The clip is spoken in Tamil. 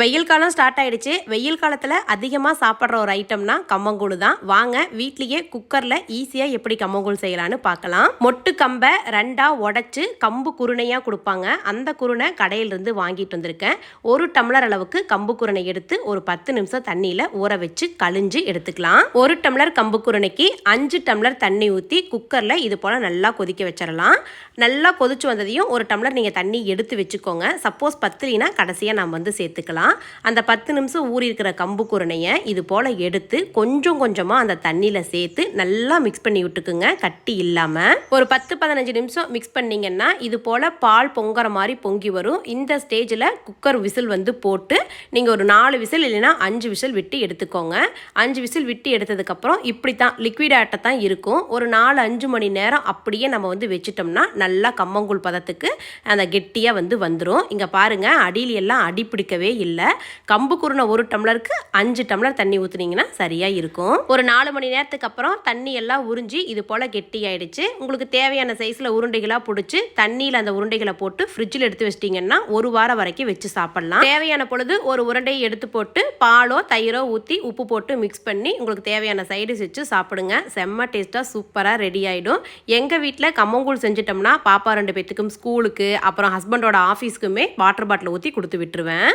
வெயில் காலம் ஸ்டார்ட் ஆயிடுச்சு. வெயில் காலத்தில் அதிகமாக சாப்பிட்ற ஒரு ஐட்டம்னா கம்மங்கூழ் தான். வாங்க வீட்லேயே குக்கரில் ஈஸியாக எப்படி கம்மங்கூழ் செய்யலான்னு பார்க்கலாம். மொட்டு கம்பை ரெண்டாக உடச்சி கம்பு குருணையாக கொடுப்பாங்க. அந்த குருணை கடையிலிருந்து வாங்கிட்டு வந்திருக்கேன். ஒரு டம்ளர் அளவுக்கு கம்பு குருணை எடுத்து ஒரு பத்து நிமிஷம் தண்ணியில் ஊற வச்சு கழிஞ்சு எடுத்துக்கலாம். ஒரு டம்ளர் கம்பு குருணைக்கு அஞ்சு டம்ளர் தண்ணி ஊற்றி குக்கரில் இது போல் நல்லா கொதிக்க வச்சிடலாம். நல்லா கொதிச்சு வந்ததையும் ஒரு டம்ளர் நீங்கள் தண்ணி எடுத்து வச்சுக்கோங்க. சப்போஸ் பத்திரினா கடைசியாக நம்ம வந்து சேர்த்துக்கலாம். அந்த பத்து நிமிஷம் ஊறி இருக்கிற கம்பு குருணையை இது போல் எடுத்து கொஞ்சம் கொஞ்சமாக அந்த தண்ணியில் சேர்த்து நல்லா மிக்ஸ் பண்ணி விட்டுக்குங்க கட்டி இல்லாமல் ஒரு பத்து பதினஞ்சு நிமிஷம் மிக்ஸ் பண்ணிங்கன்னா இது போல் பால் பொங்குற மாதிரி பொங்கி வரும். இந்த ஸ்டேஜில் குக்கர் விசில் வந்து போட்டு நீங்கள் ஒரு நாலு விசில் இல்லைன்னா அஞ்சு விசில் விட்டு எடுத்துக்கோங்க. அஞ்சு விசில் விட்டு எடுத்ததுக்கப்புறம் இப்படி தான் லிக்விட் ஆட்டை தான் இருக்கும். ஒரு நாலு அஞ்சு மணி நேரம் அப்படியே நம்ம வந்து வச்சுட்டோம்னா நல்லா கம்மங்கூழ் பதத்துக்கு அந்த கெட்டியாக வந்து வந்துடும் இங்கே பாருங்கள் அடியில் எல்லாம் அடி பிடிக்கவே இல்லை. கம்பு குருணை ஒரு டம்ளருக்கு அஞ்சு டம்ளர் தண்ணி ஊற்றுனீங்கன்னா சரியாக இருக்கும். ஒரு நாலு மணி நேரத்துக்கு அப்புறம் தண்ணி எல்லாம் உறிஞ்சி இது போல் கெட்டி ஆயிடுச்சு. உங்களுக்கு தேவையான சைஸில் உருண்டைகளாக பிடிச்சி தண்ணியில் அந்த உருண்டைகளை போட்டு ஃப்ரிட்ஜில் எடுத்து வச்சிட்டிங்கன்னா ஒரு வாரம் வரைக்கும் வச்சு சாப்பிட்லாம். தேவையான பொழுது ஒரு உருண்டையை எடுத்து போட்டு பாலோ தயிரோ ஊற்றி உப்பு போட்டு மிக்ஸ் பண்ணி உங்களுக்கு தேவையான சைடு வச்சு சாப்பிடுங்க. செம்ம டேஸ்ட்டாக சூப்பராக ரெடி ஆகிடும் எங்கள் வீட்டில் கம்மங்கூழ் செஞ்சிட்டோம்னா பாப்பா ரெண்டு பேத்துக்கும் ஸ்கூலுக்கு அப்புறம் ஹஸ்பண்டோட ஆஃபீஸ்க்குமே வாட்டர் பாட்டில் ஊற்றி கொடுத்து விட்டுருவேன்.